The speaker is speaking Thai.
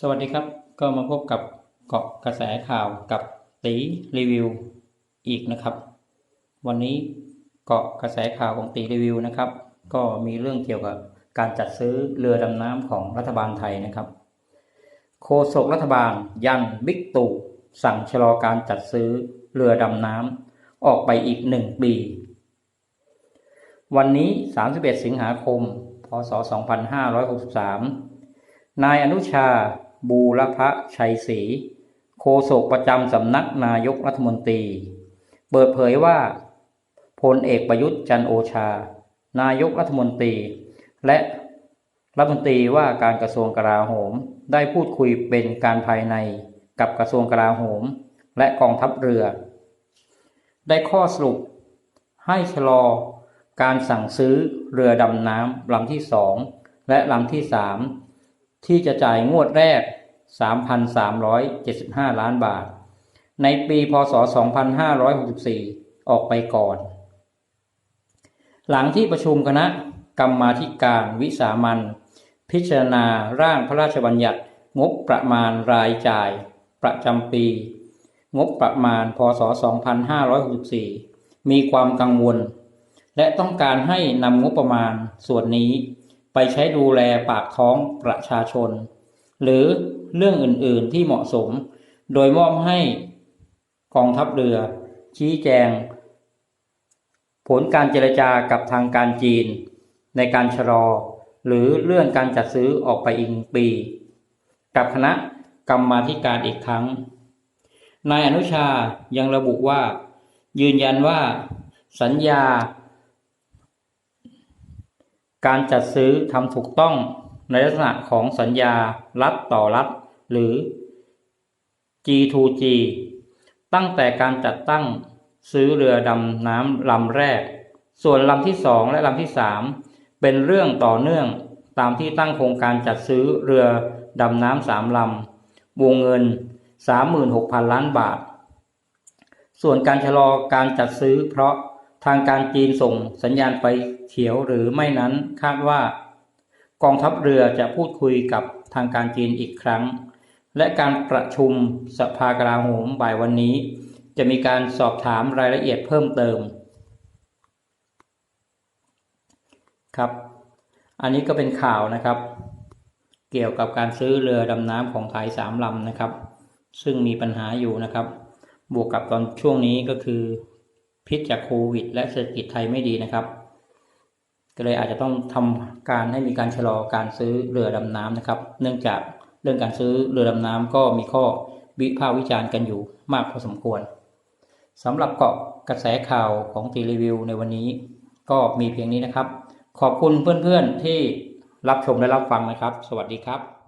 สวัสดีครับ ก็มาพบกับเกาะกระแสข่าวกับตีรีวิวอีกนะครับ วันนี้เกาะกระแสข่าวของตีรีวิวนะครับ ก็มีเรื่องเกี่ยวกับการจัดซื้อเรือดำน้ำของรัฐบาลไทยนะครับ โฆษกรัฐบาลยันบิ๊กตู่สั่งชะลอการจัดซื้อเรือดำน้ำออกไปอีกหนึ่งปี วันนี้ 31 สิงหาคม พศ 2563นายอนุชา บูรพชัยศรีโฆษกประจำสำนักนายกรัฐมนตรี เปิดเผยว่าพลเอกประยุทธ์จันโอชา นายกรัฐมนตรี และรัฐมนตรีว่าการกระทรวงกลาโหมได้พูดคุยเป็นการภายในกับกระทรวงกลาโหม และกองทัพเรือ ได้ข้อสรุป ให้ชะลอการสั่งซื้อเรือดำน้ำลำที่สองและลำที่สาม ที่จะจ่ายงวดแรก 3,375 ล้านบาท ในปีพศ 2564 ออกไปก่อน หลังที่ประชุมคณะกรรมาธิการวิสามันพิจารณาร่างพระราชบัญญัติงบประมาณรายจ่ายประจำปี งบประมาณพศ 2564 มีความกังวล และต้องการให้นำงบประมาณส่วนนี้ ไปใช้ดูแลปากท้องประชาชน หรือเรื่องอื่นๆที่เหมาะสม โดยมอบให้กองทัพเรือ ชี้แจง ผลการเจรจากับทางการจีน ในการชะลอ หรือเลื่อนการจัดซื้อออกไปอีกปี กับคณะกรรมาธิการอีกครั้ง นายอนุชายังระบุว่า ยืนยันว่า สัญญา การจัดซื้อทำถูกต้องในลักษณะของสัญญารัฐต่อรัฐ หรือ G2G ตั้งแต่การจัดตั้งซื้อเรือดำน้ำลำแรก ส่วนลำที่สองและลำที่สามเป็นเรื่องต่อเนื่องตามที่ตั้งโครงการจัดซื้อเรือดำน้ำสามลำวงเงิน 36,000 ล้านบาท ส่วนการชะลอการจัดซื้อเพราะ ทางการจีนส่งสัญญาณไฟเขียวหรือไม่นั้นคาดว่า กองทัพเรือจะพูดคุยกับทางการจีนอีกครั้ง และการประชุมสภากลาโหมบ่ายวันนี้ จะมีการสอบถามรายละเอียดเพิ่มเติม ครับ อันนี้ก็เป็นข่าวนะครับ เกี่ยวกับการซื้อเรือดำน้ำของไทยสามลำนะครับ ซึ่งมีปัญหาอยู่นะครับ บวกกับตอนช่วงนี้ก็คือ พิษจากโควิด และเศรษฐกิจไทยไม่ดีนะครับ ก็เลยอาจจะต้องทำการให้มีการชะลอการซื้อเรือดำน้ำนะครับ เนื่องจากเรื่องการซื้อเรือดำน้ำก็มีข้อวิพากษ์วิจารณ์กันอยู่มากพอสมควรสำหรับเกาะกระแสข่าวของตีรีวิวในวันนี้ ก็มีเพียงนี้นะครับ ขอบคุณเพื่อนๆที่รับชมและรับฟังนะครับ สวัสดีครับ